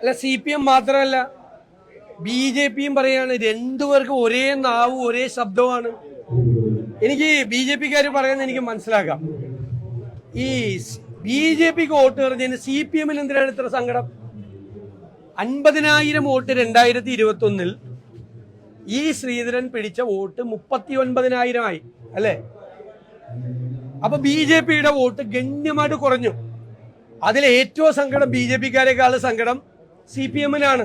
അല്ല C P M മാത്രമല്ല B J പിയും പറയാണ് രണ്ടുപേർക്കും ഒരേ നാവ് ഒരേ ശബ്ദമാണ്. എനിക്ക് ബി ജെ പിക്കാർ പറയുന്നത് എനിക്ക് മനസ്സിലാക്കാം. ഈ ബി ജെ പിക്ക് വോട്ട് പറഞ്ഞതിന് സി പി എമ്മിൽ എന്തിനാണ് ഇത്ര സങ്കടം? അൻപതിനായിരം വോട്ട് രണ്ടായിരത്തി ഇരുപത്തി ഒന്നിൽ ഈ ശ്രീധരൻ പിടിച്ച വോട്ട് മുപ്പത്തി ഒൻപതിനായിരമായി അല്ലേ? അപ്പൊ ബി ജെ പിയുടെ വോട്ട് ഗണ്യമായിട്ട് കുറഞ്ഞു. അതിൽ ഏറ്റവും സങ്കടം ബി ജെ പിക്കാരെക്കാൾ സങ്കടം സി പി എമ്മിനാണ്.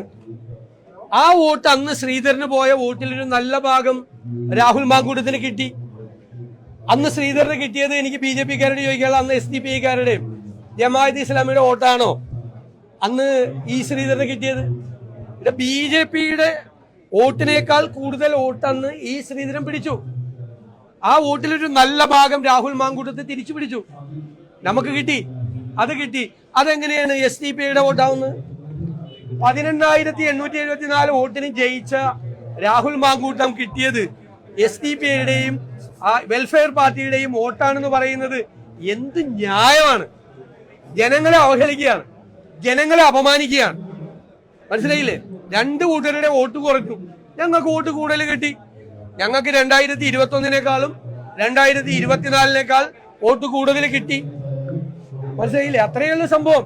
ആ വോട്ട് അന്ന് ശ്രീധരന് പോയ വോട്ടിൽ ഒരു നല്ല ഭാഗം രാഹുൽ മാങ്കൂട്ടത്തിന് കിട്ടി. അന്ന് ശ്രീധരന് കിട്ടിയത് എനിക്ക് ബി ജെ പിക്കാരോട് ചോദിക്കാനുള്ള അന്ന് എസ് ഡി പി ഐക്കാരുടെയും ജമാഅത്ത് ഇസ്ലാമിയുടെ വോട്ടാണോ? അന്ന് ഈ ശ്രീധരന് കിട്ടിയത്. ഇവിടെ ബി ജെ പിയുടെ വോട്ടിനേക്കാൾ കൂടുതൽ വോട്ട് അന്ന് ഈ ശ്രീധരൻ പിടിച്ചു. ആ വോട്ടിലൊരു നല്ല ഭാഗം രാഹുൽ മാങ്കൂട്ടത്തെ തിരിച്ചു പിടിച്ചു. നമുക്ക് കിട്ടി. അത് കിട്ടി. അതെങ്ങനെയാണ് എസ് ഡി പി ഐയുടെ വോട്ടാവുന്നത്? പതിനെണ്ണായിരത്തി എണ്ണൂറ്റി എഴുപത്തി നാല് വോട്ടിന് ജയിച്ച രാഹുൽ മാങ്കൂട്ടം കിട്ടിയത് എസ് ഡി പി ഐയുടെയും വെൽഫെയർ പാർട്ടിയുടെയും വോട്ടാണെന്ന് പറയുന്നത് എന്ത് ന്യായമാണ്. ജനങ്ങളെ അവഹേളിക്കുകയാണ്. ജനങ്ങളെ അപമാനിക്കുകയാണ്. മനസ്സിലായില്ലേ? രണ്ട് കൂട്ടരുടെ വോട്ട് കുറയ്ക്കും. ഞങ്ങൾക്ക് വോട്ട് കൂടുതൽ കിട്ടി. ഞങ്ങൾക്ക് രണ്ടായിരത്തി ഇരുപത്തി ഒന്നിനേക്കാളും രണ്ടായിരത്തി ഇരുപത്തിനാലിനേക്കാൾ വോട്ട് കൂടുതൽ കിട്ടി. മനസ്സിലായില്ലേ? അത്രയുള്ള സംഭവം.